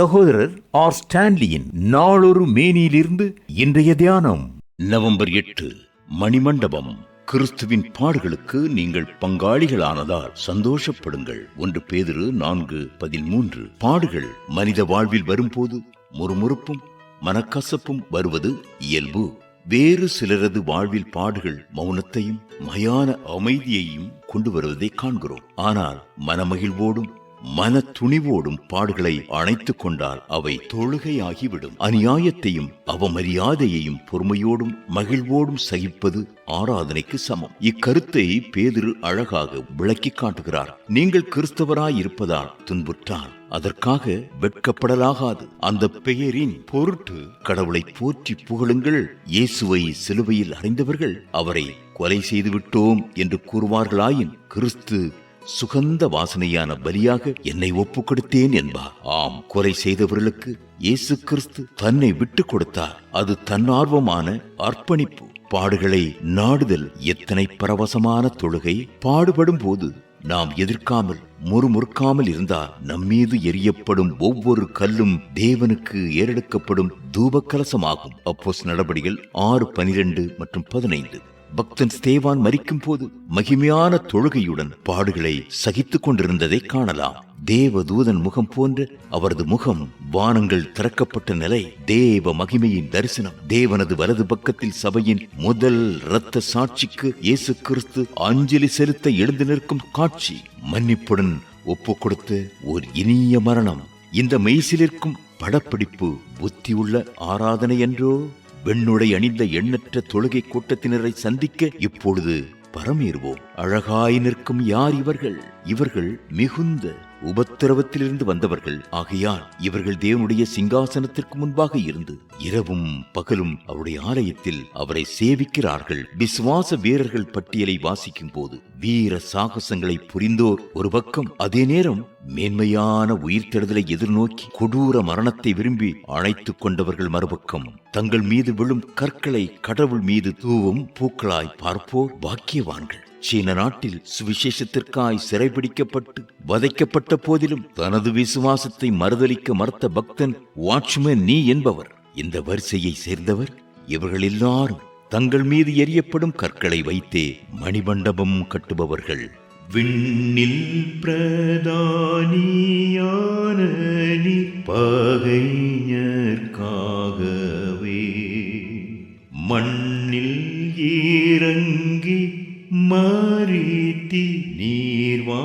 சகோதரர் ஆர் ஸ்டான்லியின் நாளொரு மேனியிலிருந்து இன்றைய தியானம். நவம்பர் எட்டு மணிமண்டபம். கிறிஸ்துவின் பாடுகளுக்கு நீங்கள் பங்காளிகளானதால் சந்தோஷப்படுங்கள். ஒன்று பேதிரு நான்கு பதிமூன்று. பாடுகள் மனித வாழ்வில் வரும்போது முறுமுறுப்பும் மனக்கசப்பும் வருவது இயல்பு. வேறு சிலரது வாழ்வில் பாடுகள் மௌனத்தையும் மயான அமைதியையும் கொண்டு வருவதை காண்கிறோம். ஆனால் மனமகிழ்வோடும் மன துணிவோடும் பாடுகளை அணைத்துக் கொண்டால் அவை தொழுகையாகிவிடும். அநியாயத்தையும் அவமரியாதையையும் பொறுமையோடும் மகிழ்வோடும் சகிப்பது ஆராதனைக்கு சமம். இக்கருத்தை பேதிரு அழகாக விளக்கி காட்டுகிறார். நீங்கள் கிறிஸ்தவராய் இருப்பதால் துன்புற்றால் அதற்காக வெட்கப்படலாகாது. அந்த பெயரின் பொருட்டு கடவுளை போற்றி புகழுங்கள். இயேசுவை சிலுவையில் அறிந்தவர்கள் அவரை கொலை செய்து விட்டோம் என்று கூறுவார்களாயின் கிறிஸ்து சுகந்த வாசனையான பலியாக என்னை ஒப்புக் கொடுத்தேன் என்பார் ஆம் கொலை செய்தவர்களுக்கு இயேசு கிறிஸ்து தன்னை விட்டுக் கொடுத்தார். அது தன்னார்வமான அர்ப்பணிப்பு. பாடுகளை நாடுதல் எத்தனை பரவசமான தொழுகை. பாடுபடும் போது நாம் எதிர்க்காமல் முறுமுறுக்காமல் இருந்தால் நம்மீது எரியப்படும் ஒவ்வொரு கல்லும் தேவனுக்கு ஏறெடுக்கப்படும் தூபக்கலசமாகும் அப்போஸ் நடபடிகள் ஆறு பனிரெண்டு மற்றும் பதினைந்து. பக்தன் ஸ்தேவான் மரிக்கும் போது மகிமையான தொழுகையுடன் பாடுகளை சகித்துக் கொண்டிருந்ததை காணலாம். தேவதூதன் முகம் போன்ற அவரது முகம் வானங்கள் திறக்கப்பட்ட நிலை தேவ மகிமையின் தரிசனம் தேவனது வலது பக்கத்தில் சபையின் முதல் இரத்த சாட்சிக்கு இயேசு கிறிஸ்து அஞ்சலி செலுத்த எழுந்து நிற்கும் காட்சி. மன்னிப்புடன் ஒப்பு கொடுத்து ஒரு இனிய மரணம். இந்த மெய்சிலிருக்கும் படப்பிடிப்பு புத்தியுள்ள ஆராதனை என்றோ? வெண்ணுடை அணிந்த எண்ணற்ற தொழுகை கூட்டத்தினரை சந்திக்க இப்பொழுது பரமேறுவோம். அழகாய் நிற்கும் யார் இவர்கள்? இவர்கள் மிகுந்த உபத்திரவத்திலிருந்து வந்தவர்கள். ஆகையால் இவர்கள் தேவனுடைய சிங்காசனத்திற்கு முன்பாக இருந்து இரவும் பகலும் அவருடைய ஆலயத்தில் அவரை சேவிக்கிறார்கள். விசுவாச வீரர்கள் பட்டியலை வாசிக்கும் போது வீர சாகசங்களை புரிந்தோர் ஒரு பக்கம். அதே நேரம் மேன்மையான உயிர்த்தெழுதலை எதிர்நோக்கி கொடூர மரணத்தை விரும்பி அழைத்துக் கொண்டவர்கள் மறுபக்கம். தங்கள் மீது விழும் கற்களை கடவுள் மீது தூவும் பூக்களாய் பார்ப்போர் பாக்கியவான்கள். சீன நாட்டில் சுவிசேஷத்திற்காய் சிறைபிடிக்கப்பட்டு வதைக்கப்பட்ட போதிலும் தனது விசுவாசத்தை மறுதளிக்க மறுத்த பக்தன் வாட்ச்மேன் நீ என்பவர். இந்த வரிசையை சேர்ந்தவர் இவர்கள் எல்லாரும் தங்கள் மீது எரியப்படும் கற்களை வைத்தே மணிமண்டபம் கட்டுபவர்கள். விண்ணில் பிரதானியான பகைஞர்காகவே. மண் ರೀತಿ ನೀರ್ವಾ